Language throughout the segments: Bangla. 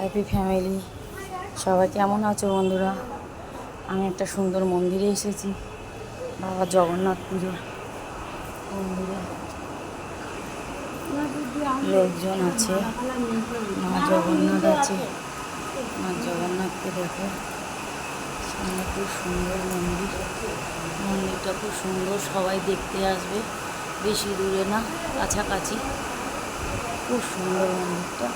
হ্যাপি ফ্যামিলি সবাই কেমন আছো বন্ধুরা? আমি একটা সুন্দর মন্দিরে এসেছি। বাবা জগন্নাথ পুজো। মন্দিরে লোকজন আছে। মা জগন্নাথ আছে। মা জগন্নাথকে দেখো। সামনে খুব সুন্দর মন্দির। মন্দিরটা খুব সুন্দর, সবাই দেখতে আসবে। বেশি দূরে না, কাছাকাছি। খুব সুন্দর মন্দিরটা।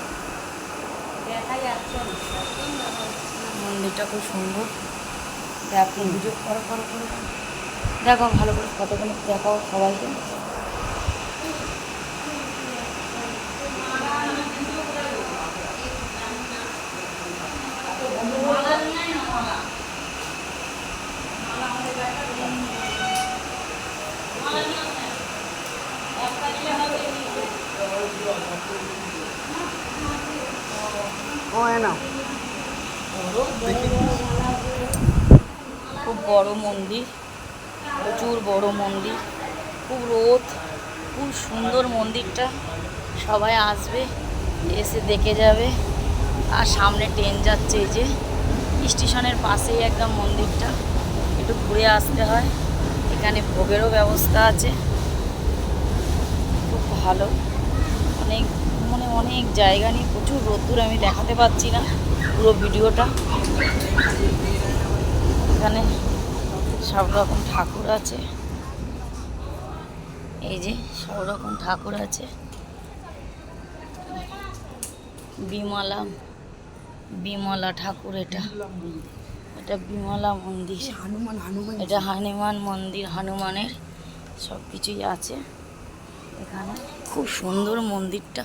মন্দিরটা খুব সুন্দর। দেখো ভিডিও করো করো করো। দেখো ভালো করে ফটোগুলো দেখাও সবাইকে। খুব বড় মন্দির, প্রচুর বড় মন্দির, খুব রোদ, খুব সুন্দর মন্দিরটা। সবাই আসবে, এসে দেখে যাবে। আর সামনে ট্রেন যাচ্ছে এই যে, স্টেশনের পাশেই একদম মন্দিরটা। একটু ঘুরে আসতে হয়। এখানে ভোগেরও ব্যবস্থা আছে। খুব ভালো। অনেক অনেক জায়গা নিয়ে প্রচুর রোদ্দুর আমি দেখাতে পাচ্ছি না, পুরো ভিডিওটা। এখানে সব রকম ঠাকুর আছে। এই যে সব রকম ঠাকুর আছে। বিমলা বিমলা ঠাকুর এটা। এটা বিমলা মন্দির। হনুমান হনুমান এটা হনুমান মন্দির, হনুমানের সব কিছুই আছে। এখানে খুব সুন্দর মন্দিরটা।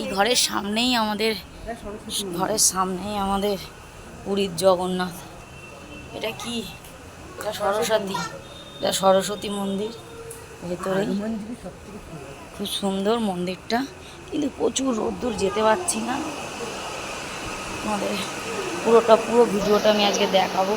এই ঘরের সামনেই আমাদের ঘরের সামনেই আমাদের পুরীর জগন্নাথ। এটা কি? এটা সরস্বতী এটা সরস্বতী মন্দির। থেকে খুব সুন্দর মন্দিরটা। কিন্তু প্রচুর রোদ্দুর যেতে পারছি না। আমাদের পুরোটা পুরো ভিডিওটা আমি আজকে দেখাবো।